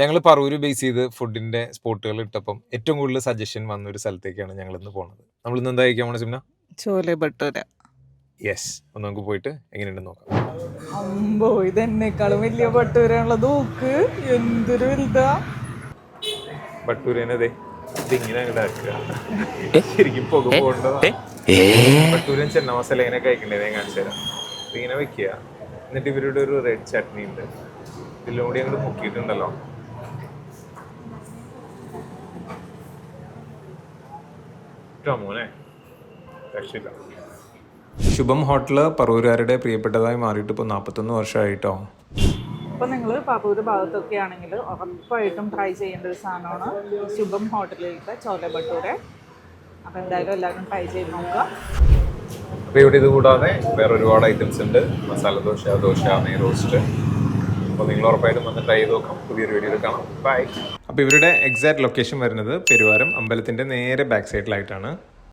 ഞങ്ങൾ പറൂര് ബേസ് ചെയ്ത് ഫുഡിന്റെ സ്പോട്ടുകൾ ഇട്ടപ്പം ഏറ്റവും കൂടുതൽ സജഷൻ വന്ന ഒരു സ്ഥലത്തേക്കാണ് ഞങ്ങൾ ഇന്ന് പോണത്. നമ്മൾ ഇന്ന് എന്താ കഴിക്കാൻ പോണ സിംന? ചോല ഭട്ടൂര യെസ് ഒന്ന് നമുക്ക് പോയിട്ട് എങ്ങനെയുണ്ടെന്ന് നോക്കാം. അമ്പോ ഇത് എന്നെക്കാളും വലിയ ഭട്ടൂരാണുള്ള നോക്ക് എന്തൊരു വലുതാ. ബട്ടൂരേനതേ ഇതിങ്ങനെ അങ്ങോട്ട് ആക്കുക. ശരിക്കും പുക പോകേണ്ടതാ ബട്ടൂരൻ ചെന്ന മസാല എങ്ങനെ കഴിക്കണ്ടേ? ഞാൻ കാണിച്ചു തരാം. ഇതിങ്ങനെ വെക്കുക. എന്നിട്ട് ഇവരുടെ ഒരു റെഡ് ചട്നി ഉണ്ട്. ഇതിലൂടെ അങ്ങോട്ട് മുക്കിയിട്ടുണ്ടല്ലോ. ഇട്ടോ മോനെ? രക്ഷയില്ല. ശുഭം ഹോട്ടൽ പറവൂരുകാരുടെ പ്രിയപ്പെട്ടതായി മാറിയിട്ട് ഇപ്പോൾ നാൽപ്പത്തൊന്ന് വർഷമായിട്ടോ ഇപ്പൊ നിങ്ങൾ പാപ്പൂര് ഭാഗത്തൊക്കെ ആണെങ്കിൽ ഉറപ്പായിട്ടും ട്രൈ ചെയ്യേണ്ട ഒരു സാധനമാണ് ശുഭം ഹോട്ടലിലത്തെ ചോല ഭട്ടൂര അപ്പൊ എന്തായാലും എല്ലാവരും ട്രൈ ചെയ്ത് നോക്കുക. അപ്പോൾ ഇവിടെ ഇത് കൂടാതെ വേറെ ഒരുപാട് ഐറ്റംസ് ഉണ്ട്. മസാല ദോശ ദോശ നെയ് റോസ്റ്റ് അപ്പോൾ നിങ്ങൾ ഉറപ്പായിട്ടും വന്ന് ട്രൈ ചെയ്ത് നോക്കാം. പുതിയൊരു വീഡിയോയിൽ കാണാം. ബൈ അപ്പോൾ ഇവരുടെ എക്സാക്ട് ലൊക്കേഷൻ വരുന്നത് പെരുവാരം അമ്പലത്തിന്റെ നേരെ ബാക്ക് സൈഡിലായിട്ടാണ്